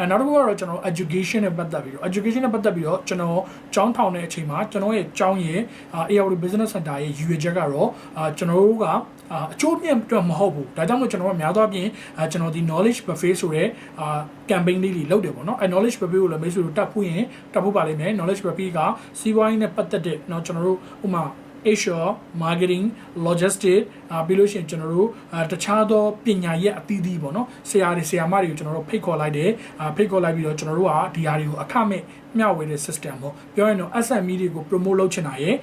အဲနောက်တစ်ခုကတော့ကျွန်တော် education နဲ့ပတ်သက်ပြီးတော့ education နဲ့ပတ်သက်ပြီးတော့ကျွန်တော်ကျောင်းထောင်တဲ့အချိန်မှာကျွန်တော်ရဲ့ကျောင်းရဲ့အာ AR Business Center ရဲ့ရည်ရွယ်ချက်ကတော့အာကျွန်တော်တို့ကအာအချိုးပြင့်တော့မဟုတ်ဘူးဒါကြောင့်မို့ကျွန်တော်ကများသောအားဖြင့်အာကျွန်တော်ဒီ knowledge buffet ဆိုတဲ့အာ campaign လေးတွေလုပ်တယ်ပေါ့နော်အဲ knowledge buffet ကိုလည်းမိတ်ဆွေတို့တက်ဖို့ရင်တက်ဖို့ပါလိမ့်မယ် knowledge buffet ကစီးပွားရေးနဲ့ပတ်သက်တဲ့เนาะကျွန်တော်တို့ဥပမာ HR marketing logistics အာပြီးလို့ရှိရင်ကျွန်တော်တို့အာတခြားသောပညာရေးအသီးသီးပေါ့နော်ဆရာတွေဆရာမတွေကိုကျွန်တော်တို့ဖိတ်ခေါ်လိုက်တယ်အာဖိတ်ခေါ်လိုက်ပြီးတော့ကျွန်တော်တို့ကဒီဟာတွေကိုအခမဲ့မျှဝေတဲ့ system ပေါ့ပြောရင်တော့ SME တွေကို promote လုပ်ချင်တာရယ်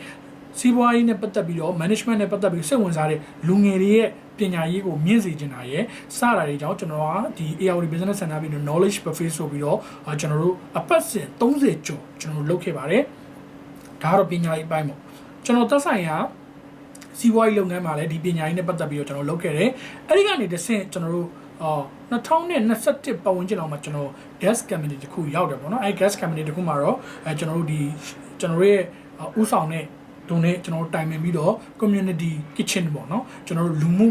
စီးပွားရေးနဲ့ပတ်သက်ပြီးတော့ management နဲ့ပတ်သက်ပြီးစိတ်ဝင်စားတဲ့လူငယ်တွေရဲ့ပညာရေးကိုမြင့်စေချင်တာရယ်စတာတွေကြောင့်ကျွန်တော်ကဒီ AR business center ပြီးတော့ knowledge buffet ဆိုပြီးတော့အာကျွန်တော်တို့အပတ်စဉ်30ကျော်ကျွန်တော်တို့လုပ်ခဲ့ပါတယ်ဒါကတော့ပညာရေးအပိုင်းပေါ့ ကျွန်တော်သက်ဆိုင်ရာစီးပွားရေးလုပ်ငန်းမှာလည်းဒီပညာရေးနဲ့ပတ်သက်ပြီးတော့ကျွန်တော်လုပ်ခဲ့တယ်။အဲဒီကနေတစ်ဆင့်ကျွန်တော်တို့အော်2021ပတ်ဝန်းကျင်လောက်မှာကျွန်တော် gas company တခုရောက်တယ်ပေါ့နော်။အဲ gas company တခုမှာတော့အဲကျွန်တော်တို့ဒီကျွန်တော်တို့ရဲ့ဥဆောင်တဲ့ဒုံနဲ့ကျွန်တော်တို့တိုင်ပင်ပြီးတော့ community kitchen ပေါ့နော်။ကျွန်တော်တို့လူမှု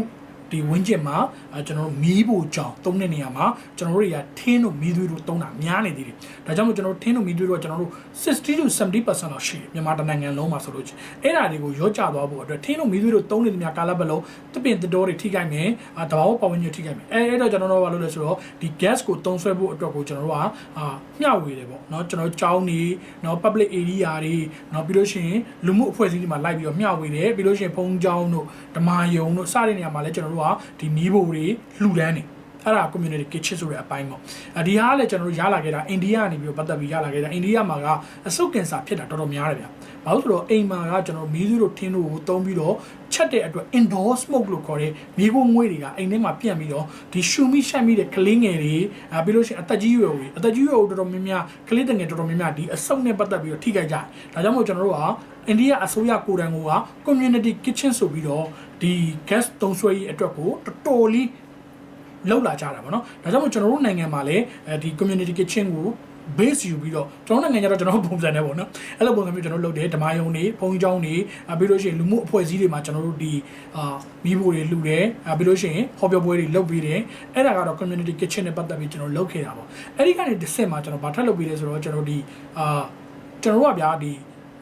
ဒီဝင်းကျင်မှာအဲကျွန်တော်တို့မီးဖို့ကြောင်သုံးတဲ့နေရာမှာကျွန်တော်တို့တွေကထင်းတို့မီးသွေးတို့သုံးတာများနေသေးတယ်။ဒါကြောင့်မို့ကျွန်တော်တို့ထင်းတို့မီးသွေးတို့ကကျွန်တော်တို့60 to 70%လောက်ရှိတယ်မြန်မာတိုင်းနိုင်ငံလုံးမှာဆိုလို့ချင်းအဲ့ဒါတွေကိုရောကြသွားဖို့အတွက်ထင်းတို့မီးသွေးတို့သုံးနေတဲ့နေရာကာလပတ်လုံးတပင်တတော်တွေထိခိုက်မယ်။အာတဘာဝပတ်ဝန်းကျင်ထိခိုက်မယ်။အဲအဲ့တော့ကျွန်တော်တို့ကဘာလုပ်လဲဆိုတော့ဒီ gas ကိုသုံးဆွဲဖို့အတွက်ကိုကျွန်တော်တို့ကအာမျှဝေတယ်ပေါ့နော်ကျွန်တော်ကျောင်းနေနော် public area တွေနော်ပြီးလို့ရှိရင်လူမှုအဖွဲ့အစည်းတွေမှာလိုက်ပြီးတော့မျှဝေတယ်ပြီးလို့ရှိရင်ဘုံကျောင်းတို့ဓမ္မာယုံတို့စတဲ့နေရာမှာလည်းကျွန်တော်တို့ကဒီမီးဖို့တွေလှူဒန်းနေ အဲ့ဒါ community kitchen ဆိုတဲ့အပိုင်းပေါ့အဒီဟာကလည်းကျွန်တော်တို့ရလာခဲ့တာအိန္ဒိယကနေပြီးတော့ပတ်သက်ပြီးရလာခဲ့တာအိန္ဒိယမှာကအဆုတ်ကင်ဆာဖြစ်တာတော်တော်များတယ်ဗျ။ဘာလို့ဆိုတော့အိမ်မှာကကျွန်တော်မီးသွေးတို့ထင်းတို့ကိုသုံးပြီးတော့ချက်တဲ့အတွက် indoor smoke လို့ခေါ်တဲ့မီးခိုးငွေ့တွေကအိမ်ထဲမှာပြန့်ပြီးတော့ဒီရှူမိရှက်မိတဲ့ကလေးငယ်တွေအဲပြီးလို့ရှိရင်အသက်ကြီးရွယ်တွေအသက်ကြီးရွယ်တော်တော်များများကလေးတငယ်တော်တော်များများဒီအဆုတ်နဲ့ပတ်သက်ပြီးတော့ထိခိုက်ကြတယ်။ဒါကြောင့်မို့ကျွန်တော်တို့ကအိန္ဒိယအစိုးရကိုယ်တိုင်က community kitchen ဆိုပြီးတော့ဒီ gas သုံးဆွဲရေးအတွက်ကိုတော်တော်လေး လောက်လာကြတာပေါ့နော်ဒါကြောင့်မို့ကျွန်တော်တို့နိုင်ငံမှာလည်းအဲဒီ community kitchen ကို base ယူပြီးတော့ကျွန်တော်တို့နိုင်ငံကျတော့ကျွန်တော်တို့ပုံစံနဲ့ပေါ့နော်အဲ့လိုပုံစံမျိုးကျွန်တော်တို့လုပ်တယ်ဓမ္မယုံတွေဘုံကျောင်းတွေအပြီးလို့ရှိရင်လူမှုအဖွဲ့အစည်းတွေမှာကျွန်တော်တို့ဒီအာမိဖို့တွေလှူတယ်အပြီးလို့ရှိရင်ဟောပြောပွဲတွေလုပ်ပြီးတယ်အဲ့ဒါကတော့ community kitchen နဲ့ပတ်သက်ပြီးကျွန်တော်လုပ်ခဲ့တာပေါ့အဲ့ဒီကနေတစ်ဆင့်မှာကျွန်တော်ဗာထပ်လုပ်ပြီးလဲဆိုတော့ကျွန်တော်ဒီအာကျွန်တော်တို့ကဗျာဒီ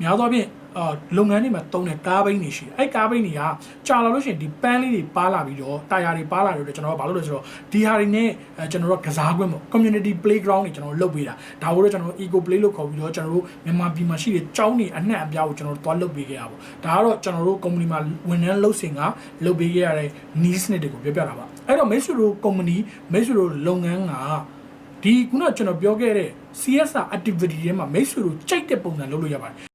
များသောအားဖြင့် အာလုပ်ငန်းတွေမှာတုံးတဲ့ကားဘိန်းတွေရှိတယ်အဲ့ကားဘိန်းတွေကကြာလာလို့ရှိရင်ဒီပန်းလေးတွေပါလာပြီးတော့တာယာတွေပါလာလို့ကျွန်တော်ကဘာလုပ်လဲဆိုတော့ဒီဟာတွေနဲ့အဲကျွန်တော်တို့ကစားကွင်းပေါ့ community playground တွေကျွန်တော်တို့လုပ်ပေးတာဒါကိုတော့ကျွန်တော်တို့ eco play လို့ခေါ်ပြီးတော့ကျွန်တော်တို့မြန်မာပြည်မှာရှိတဲ့ကျောင်းတွေအနှံ့အပြားကိုကျွန်တော်တို့သွားလုပ်ပေးခဲ့ရပါပေါ့ဒါကတော့ကျွန်တော်တို့ company မှာဝန်ထမ်းလုပ်စင်ကလုပ်ပေးခဲ့ရတဲ့ needs တွေကိုပြောပြတာပါအဲ့တော့ Messi တို့ company Messi တို့လုပ်ငန်းကဒီခုနကကျွန်တော်ပြောခဲ့တဲ့ CSR activity တွေမှာမိတ်ဆွေတို့ကြိုက်တဲ့ပုံစံလုပ်လို့ရပါတယ်